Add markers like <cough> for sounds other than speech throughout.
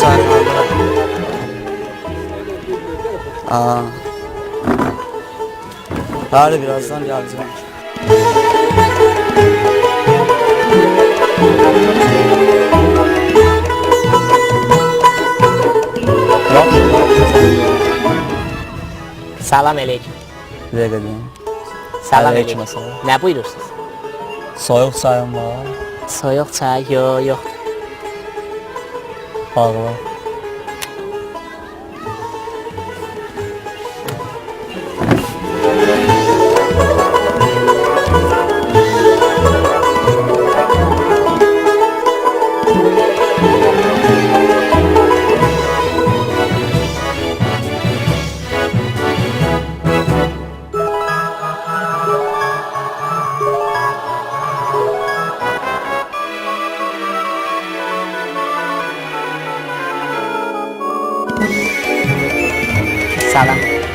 çayxanada. Aa. Bəli, birazdan gələcəm. Salam aleyküm. Dəqiqə deyim. Salam Aleyküm. Ne buyurursunuz? Soyuq çayım var. Soyuq çay, yo, yox. Bağla. Salam.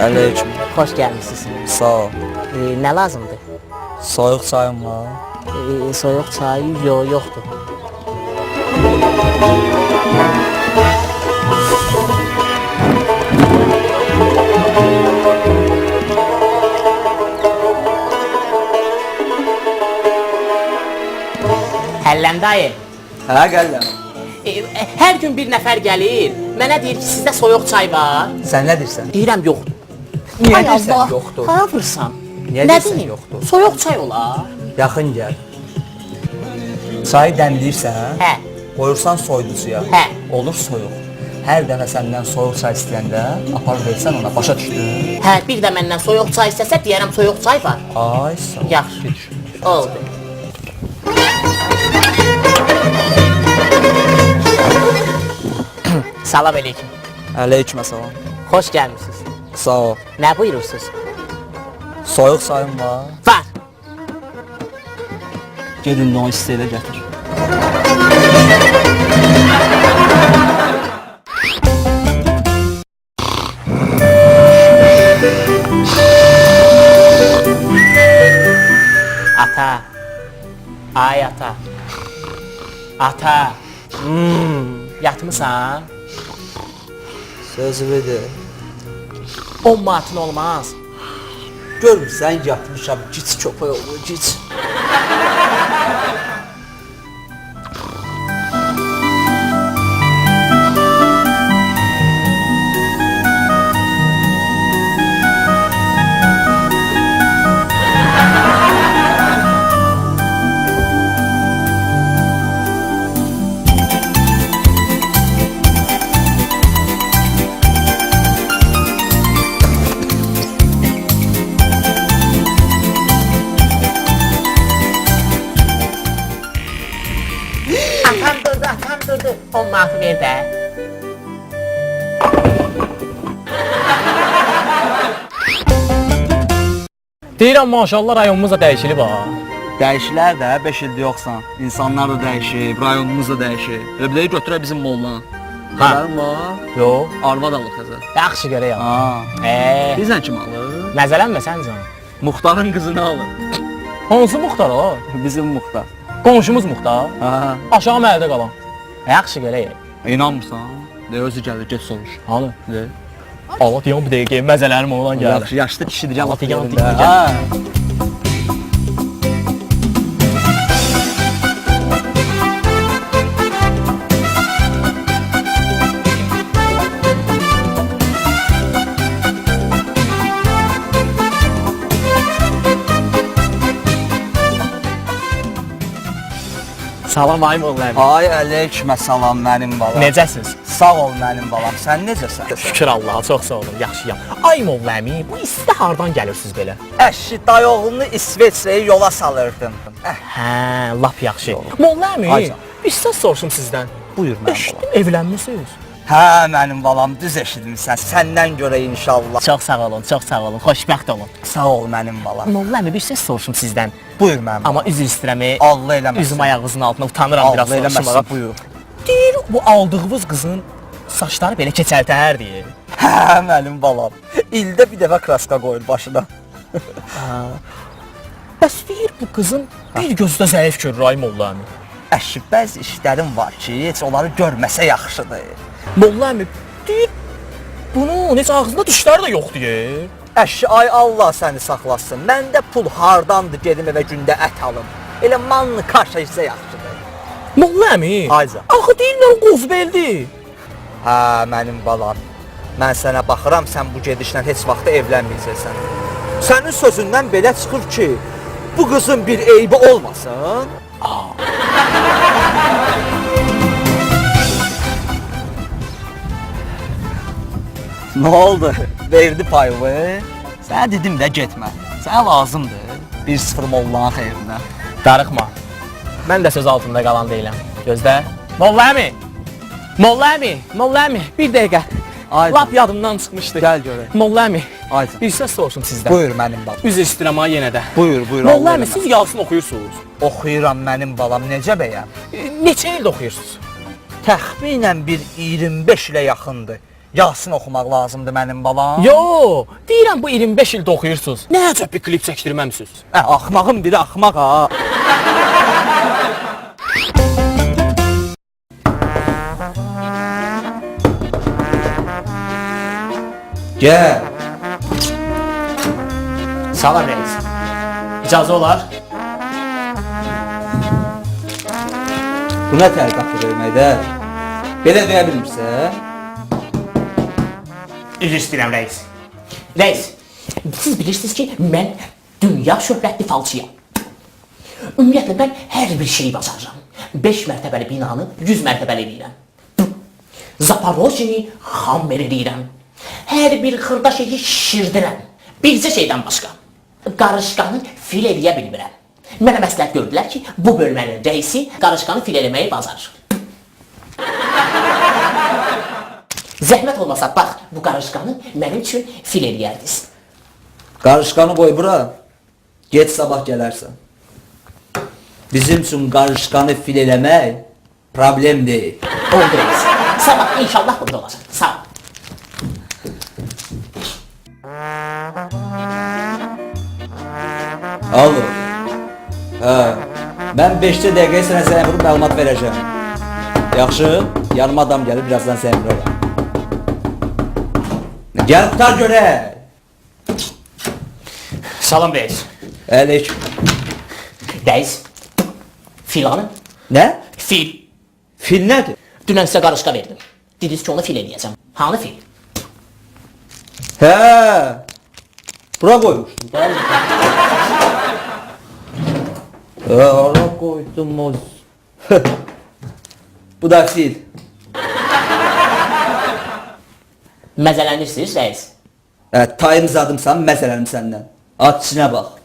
Aleyküm. Xoş gəlmisiniz. Sağ ol. E, nə lazımdır? Soyuq çayım var. E, soyuq çay, yo, yoxdur. Həlləm dayı. Hə, gəlirəm. E, e, hər gün bir nəfər gəlir, mənə deyir ki, sizdə soyuq çay var. Sən nə deyirsən? Deyirəm yoxdur. Niyə Allah, yoxdur? Hara vursan? Niyə deyim? yoxdur? Soyuq çay olar. Yaxın gəl. Çayı dəmləyirsən, Hə. qoyursan soyuducuya. Hə. Olur soyuq. Hər dəfə səndən soyuq çay istəyəndə apar versən ona, başa düşdün? Hə, bir də məndən soyuq çay istəsə deyərəm soyuq çay var. Ay, sağ ol. Yaxşı. Oldu. <clears throat> Salam aleyküm. Əleyküm salam. Xoş gəlmisiniz. Sağ ol. Nə buyurursunuz? Soyuq çayım var. Var. Gedin onu istəylə gətir. Ata. Ay ata. Ata. Hmm, yatmısan? Sözümü de. 10 manatın olmaz. Görmürsən yatmışam, gic köpək olur, gic. Durdu. 10 manatı ver də. Deyirəm maşallah rayonumuz da dəyişilib ha. Dəyişilər də 5 ildir yoxsan. İnsanlar da dəyişib, rayonumuz da dəyişib. Elə də götürə bizim molla. Ha. Var? Yox. Arvad alır xəzə. Yaxşı görək ha. Eee, Bizən kim alır? məzələnmə sən can. Muxtarın qızını alır. Hansı muxtar o? Bizim muxtar. Qonşumuz muxtar. Ha. Aşağı məhəllədə qalan. Yaxşı görək. İnanmırsan? De özü gəlir, get soruş. Hanı? De. Allah deyəm bir dəqiqə məzələrim ondan gəlir. Yaxşı, yaşlı kişidir, Allah laf Salam ayım oğlan. Ay əleykümə salam mənim balam. Necəsiz? Sağ ol mənim balam. Sən necəsən? Şükür Allaha, çox sağ olun, yaxşıyam. Ay oğlan, bu isti hardan gəlirsiniz belə? Əşi dayoğlunu İsveçrəyə yola salırdım. Əh, Hə, lap yaxşı. Molla Ay əmi, bir söz soruşum sizdən. buyur mənim balam. Evlənmisiniz? Hə, mənim balam, düz eşitmisən. Səndən görə inşallah. Çox sağ olun, çox sağ olun, xoşbəxt olun. Sağ ol mənim balam. Molla əmi, bir söz soruşum sizdən. Buyur mənim. Amma üzr istəyirəm, e, Allah eləməsin. üzüm ayağınızın altına utanıram biraz Allah soruşmağa. eləməsin, buyur. Deyir, bu aldığınız qızın saçları belə keçəltəhər deyir. Hə, mənim balam. İldə bir dəfə kraska qoyur başına. Bəs deyir bu qızın bir gözü də zəif görür ay molla əmi. Əşi, bəzi işlərim var ki, heç onları görməsə yaxşıdır. Molla əmi deyir bunu necə ağzında dişləri də yox deyir. Əşi, ay Allah səni saxlasın. Məndə pul hardandır gedim evə gündə ət alım. Elə manlı kaşa isə yaxşıdır. Molla əmi. Ayza. Axı deyirlər qozbeldir. Hə, mənim balam. Mən sənə baxıram, sən bu gedişlə heç vaxt evlənməyəcəksən. Sənin sözündən belə çıxır ki, bu qızın bir eybi olmasın. Nə oldu? Verdi payımı. Sənə dedim də getmə. Sənə lazımdır. 1-0 mollanın xeyrinə. Darıxma. Mən də söz altında qalan deyiləm. Gözlə. Molla əmi. Molla əmi, Molla əmi, bir dəqiqə. Ayda. Lap yadımdan çıxmışdı. Gəl görək. Molla əmi, Ayda. bir söz soruşum sizdən. Buyur mənim balam. Üzr istəyirəm ha yenə də. Buyur, buyur. Molla əmi, siz Yasin oxuyursunuz. Oxuyuram mənim balam, necə bəyəm? E, Neçə ildə oxuyursunuz? Təxminən bir 25 ilə yaxındır. Yasin oxumaq lazımdır mənim balam. Yo, deyirəm bu 25 ildə oxuyursunuz. Nə əcəb bir klip çəkdirməmisiniz? Hə, axmağın biri axmaq ha. Gəl. Salam reis. İcazə olar? Bu nə tərqatı verməkdə? Belə deyə bilmirsən? Üzr istəyirəm reis. Reis, siz bilirsiniz ki, mən dünya şöhrətli falçıyam. Ümumiyyətlə mən hər bir şeyi bacarıram. 5 mərtəbəli binanı 100 mərtəbəli eləyirəm. Zaporojini xam eləyirəm. Hər bir xırda şeyi şişirdirəm. Bircə şeydən başqa. Qarışqanı fil eləyə bilmirəm. Mənə məsləhət gördülər ki, bu bölmənin rəisi qarışqanı fil eləməyi bacarır. Zəhmət olmasa bax, bu qarışqanı mənim üçün fil eləyərdiniz. Qarışqanı qoy bura. Get sabah gələrsən. Bizim üçün qarışqanı fil eləmək problem deyil. Oldu. Sabah inşallah burada olacaq. Sağ ol. Al. Hə. Mən 5-ci dəqiqəyə sənə zəng vurub məlumat verəcəm. Yaxşı? Yanıma adam gəlir, birazdan səni vuracam. Qutar görək. Salam reis. Əleyküm. Reis. Filanı? Nə? Fil. Fil nədir? Dünən sizə qarışqa verdim. Dediniz ki, onu fil eləyəcəm. Hanı fil? Hə. Bura qoymuşdum. Hə, ara qoydum o. <laughs> Bu da fil. Məzələnirsiniz reis? Hə, tayım zadımsan, məsələnim səndən. At içinə bax.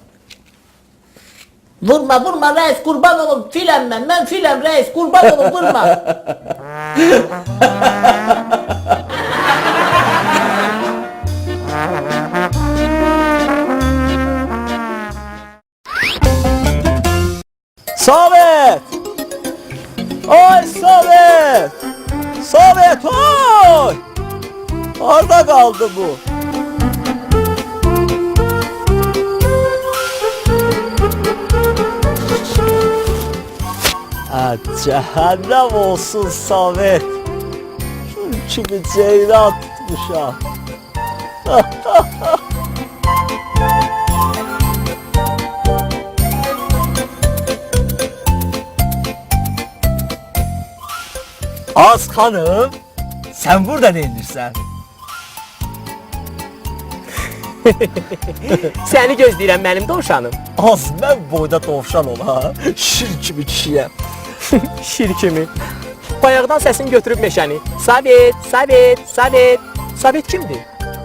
Vurma vurma reis kurban olun filem ben ben filem reis kurban olun vurma. Samet! Ay Samet! Samet oy! Orada kaldı bu. Ha, cehennem olsun Samet. Şu kimi tutmuş ha. <laughs> Az hanım, sen burada ne indirsen? <laughs> Səni gözləyirəm mənim dovşanım. Az ben boyda tovşan ol ha. Şir kimi kişiyəm. <laughs> Şir kimi. Bayaqdan səsim götürüb meşəni. Sabit, Sabit, Sabit. Sabit kimdir?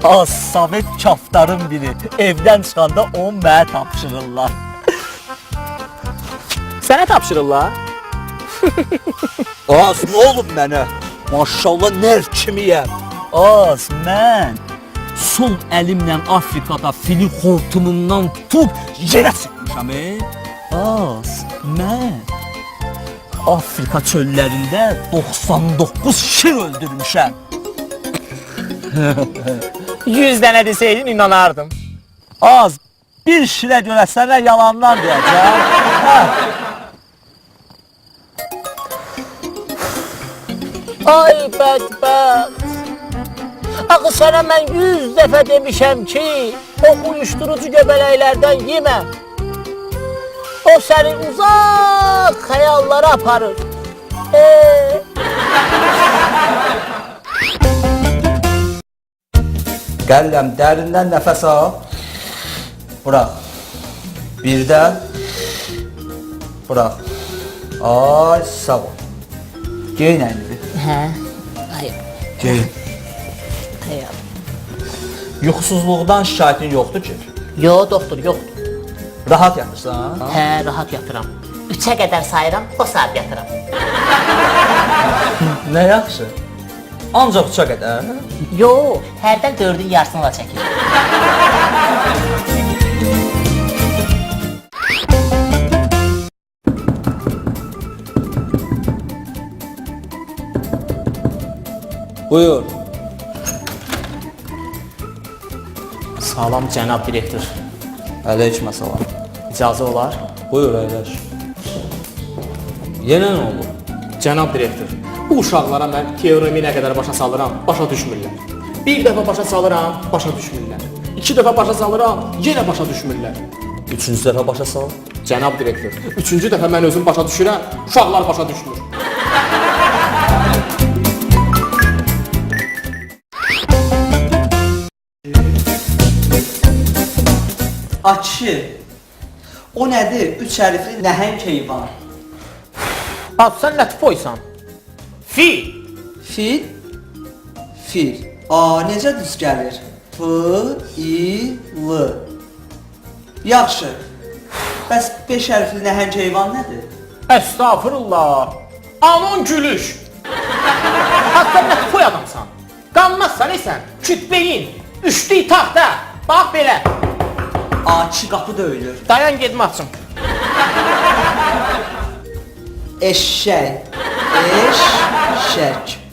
Az Samet kaftarın biri. Evden çıkanda onu mənə tapşırırlar. Sənə tapşırırlar. Az ne oğlum mənə? Maşallah nerv kimiyəm. Az mən sol əlimlə Afrikada fili xortumundan tutub yerə sıxmışam. E? Az mən Afrika çöllərində 99 şir öldürmüşəm. 100 dənə <laughs> desəydin inanardım. Az bir şirə görə sənə yalandan deyəcəm. Ay bədbəxt. Axı sənə mən 100 dəfə demişəm ki, o uyuşturucu göbələklərdən yemə. O səni uzaq xəyallara aparır. Eee Qəlləm dərindən nəfəs al. Burax. Birdən burax. Ay sağ ol. Geyin əlini. Hə? Ay, Geyin. Ay. Yuxusuzluqdan şikayətin yoxdur ki? Yo, doktor, yoxdur. Rahat yatırsan? Hə, rahat yatıram. 3-ə qədər sayıram, o saat yatıram. <laughs> Nə yaxşı. Ancaq uça qədər. Yo, hərdən 4-ün yarısını da çəkir. Buyur. Salam cənab direktor. Əleyküm salam. İcazə olar? Buyur əyləş. Yenə nə oldu? Cənab direktor, bu uşaqlara mən teoremi nə qədər başa salıram, başa düşmürlər. Bir dəfə başa salıram, başa düşmürlər. İki dəfə başa salıram, yenə başa düşmürlər. Üçüncü dəfə başa sal. Cənab direktor, üçüncü dəfə mən özüm başa düşürəm, uşaqlar başa düşmür. Açı. O nədir? Üç hərfli nəhəng heyvan. Bax, sən nə tipoysan? Fil. Fil. Fil. A necə düz gəlir? F I L. Yaxşı. Bəs 5 hərfli nəhəng heyvan nədir? Estağfurullah. Aman gülüş. Hatta nə tipoy adamsan. Qanmazsan esən, kütbeyin, üçlük taxta. Bax belə. A çi qapı döyülür. Dayan gedim açım. Eşşək. Eşşək.